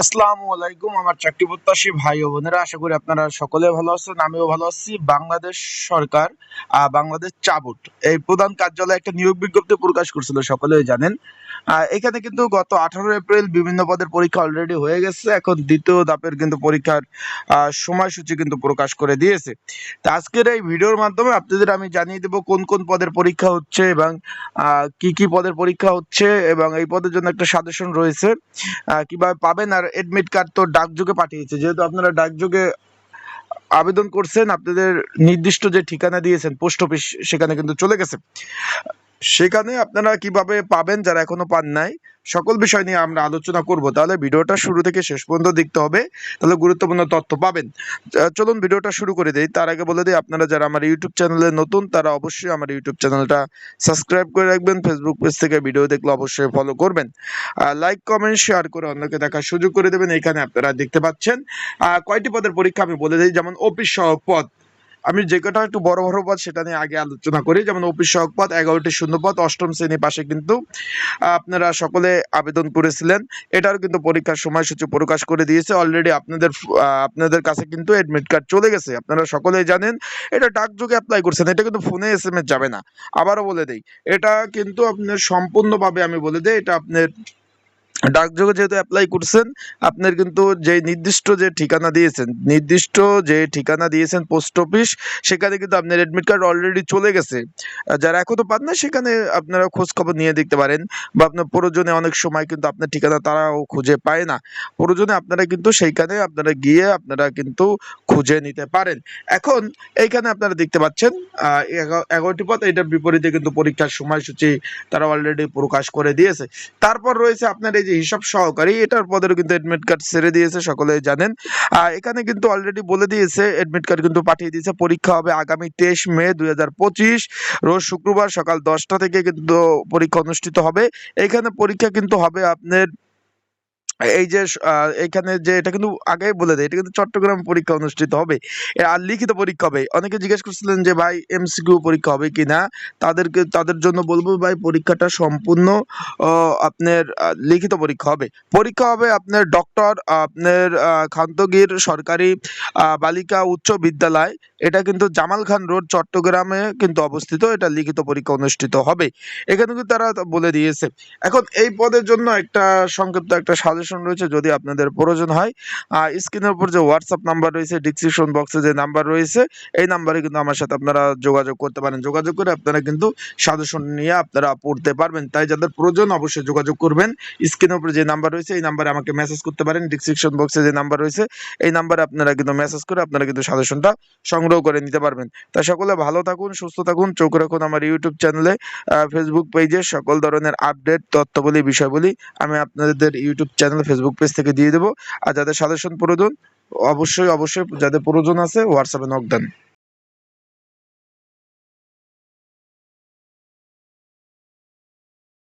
আসসালামু আলাইকুম, আমার চাকরি প্রত্যাশী ভাই ও বোনেরা, আশা করি আপনারা সকলে ভালো আছেন, আমিও ভালো আছি। বাংলাদেশ সরকার বাংলাদেশ চাবুট, এই প্রধান কার্যালয়ে একটা নিয়োগ বিজ্ঞপ্তি প্রকাশ করছিল জানেন। এখানে কিন্তু গত আঠারো এপ্রিল বিভিন্ন পদের পরীক্ষা অলরেডি হয়ে গেছে, এখন দ্বিতীয় ধাপের কিন্তু পরীক্ষার সময়সূচি কিন্তু প্রকাশ করে দিয়েছে। তো আজকের এই ভিডিওর মাধ্যমে আপনাদের আমি জানিয়ে দেবো কোন কোন পদের পরীক্ষা হচ্ছে এবং কি কি পদের পরীক্ষা হচ্ছে এবং এই পদের জন্য একটা সাজেশন রয়েছে। কীভাবে পাবেন আর এডমিট কার্ড তো ডাকযোগে পাঠিয়েছে। যেহেতু আপনারা ডাকযোগে আবেদন করছেন, আপনাদের নির্দিষ্ট যে ঠিকানা দিয়েছেন পোস্ট অফিস সেখানে কিন্তু চলে গেছে। সেখানে আপনারা কীভাবে পাবেন যারা এখনও পান নাই, সকল বিষয় নিয়ে আমরা আলোচনা করব। তাহলে ভিডিওটা শুরু থেকে শেষ পর্যন্ত দেখতে হবে, তাহলে গুরুত্বপূর্ণ তথ্য পাবেন। চলুন ভিডিওটা শুরু করে দেই। তার আগে বলে দিই, আপনারা যারা আমার ইউটিউব চ্যানেলে নতুন, তারা অবশ্যই আমার ইউটিউব চ্যানেলটা সাবস্ক্রাইব করে রাখবেন। ফেসবুক পেজ থেকে ভিডিও দেখলে অবশ্যই ফলো করবেন। লাইক কমেন্ট শেয়ার করে অন্যকে দেখার সুযোগ করে দেবেন। এখানে আপনারা দেখতে পাচ্ছেন কয়টি পদের পরীক্ষা আমি বলে দিই। যেমন অফিস সহক পদ। আমি যে কটা একটু বড় বড় পদ সেটা নিয়ে আগে আলোচনা করি। যেমন অফিস সহক এগারোটি শূন্য পদ, অষ্টম শ্রেণি পাশে কিন্তু আপনারা সকলে আবেদন করেছিলেন। এটারও কিন্তু পরীক্ষার সময়সূচি প্রকাশ করে দিয়েছে। অলরেডি আপনাদের আপনাদের কাছে কিন্তু এডমিট কার্ড চলে গেছে। আপনারা সকলেই জানেন, এটা ডাকযোগে অ্যাপ্লাই করছেন, এটা কিন্তু ফোনে এস এম এস যাবে না। আবারও বলে দেই, এটা কিন্তু আপনার সম্পূর্ণভাবে আমি বলে দিই, এটা আপনার ডাকযোগে যেহেতু অ্যাপ্লাই করছেন, আপনার কিন্তু যে নির্দিষ্ট যে ঠিকানা দিয়েছেন, নির্দিষ্ট যে ঠিকানা দিয়েছেন পোস্ট অফিস সেখানে কিন্তু আপনার এডমিট কার্ড অলরেডি চলে গেছে। যারা এখনও পান না সেখানে আপনারা খোঁজ খবর নিয়ে দেখতে পারেন। বা আপনার প্রয়োজনে অনেক সময় কিন্তু আপনার ঠিকানা তারাও খুঁজে পায় না। প্রয়োজনে আপনারা কিন্তু সেইখানে আপনারা গিয়ে আপনারা কিন্তু খুঁজে নিতে পারেন। এখন এইখানে আপনারা দেখতে পাচ্ছেন এগারোটি পথ এটার বিপরীতে কিন্তু পরীক্ষার সময়সূচি তারা অলরেডি প্রকাশ করে দিয়েছে। তারপর রয়েছে আপনার এই যে হিসাব সহকারী এটার পদেরও কিন্তু এডমিট কার্ড ছেড়ে দিয়েছে, সকলে জানেন। আর এখানে কিন্তু অলরেডি বলে দিয়েছে এডমিট কার্ড কিন্তু পাঠিয়ে দিয়েছে, পরীক্ষা হবে আগামী তেইশ মে দু হাজার পঁচিশ, রোজ শুক্রবার সকাল দশটা থেকে কিন্তু পরীক্ষা অনুষ্ঠিত হবে। এখানে পরীক্ষা কিন্তু হবে আপনার এই যে এখানে যে, এটা কিন্তু আগেই বলে দেয়, এটা কিন্তু চট্টগ্রাম পরীক্ষা অনুষ্ঠিত হবে। আর লিখিত পরীক্ষা হবে। অনেকে জিজ্ঞেস করছিলেন যে, ভাই এমসিকিউ পরীক্ষা হবে কি না? তাদেরকে, তাদের জন্য বলব, ভাই, পরীক্ষাটা সম্পূর্ণ আপনার লিখিত পরীক্ষা হবে। পরীক্ষা হবে আপনার ডক্টর, আপনার খান্তগীর সরকারি বালিকা উচ্চ বিদ্যালয়। এটা কিন্তু জামাল খান রোড, চট্টগ্রামে কিন্তু অবস্থিত। এটা লিখিত পরীক্ষা অনুষ্ঠিত হবে। এখানে কিন্তু তারা বলে দিয়েছে। এখন এই পদের জন্য একটা সংক্ষিপ্ত একটা সাজেশন রয়েছে, যদি আপনাদের প্রয়োজন হয়। স্ক্রিনের উপর যে হোয়াটসঅ্যাপ নাম্বার রয়েছে ডিসক্রিপশন বক্সে যে নাম্বার রয়েছে, এই নাম্বারে কিন্তু আমার সাথে আপনারা যোগাযোগ করতে পারেন। যোগাযোগ করে আপনারা কিন্তু সাজেশন নিয়ে আপনারা পড়তে পারবেন। তাই যাদের প্রয়োজন, অবশ্যই যোগাযোগ করবেন। স্ক্রিনের উপরে যে নাম্বার রয়েছে, এই নাম্বারে আমাকে মেসেজ করতে পারেন। ডিসক্রিপশন বক্সে যে নাম্বার রয়েছে, এই নাম্বারে আপনারা কিন্তু মেসেজ করে আপনারা কিন্তু সাজেশনটা সংগ্রহ করে নিতে পারবেন। তাই সকলে ভালো থাকুন, সুস্থ থাকুন, চোখ রাখুন আমার ইউটিউব চ্যানেলে ফেসবুক পেজে সকল ধরনের আপডেট তথ্যবলী, বিষয়বলী আমি আপনাদের ইউটিউব চ্যানেল ফেসবুক পেজ থেকে দিয়ে দেবো। আর যাদের সাজেশন প্রয়োজন, অবশ্যই অবশ্যই যাদের প্রয়োজন আছে হোয়াটসঅ্যাপে নক দেন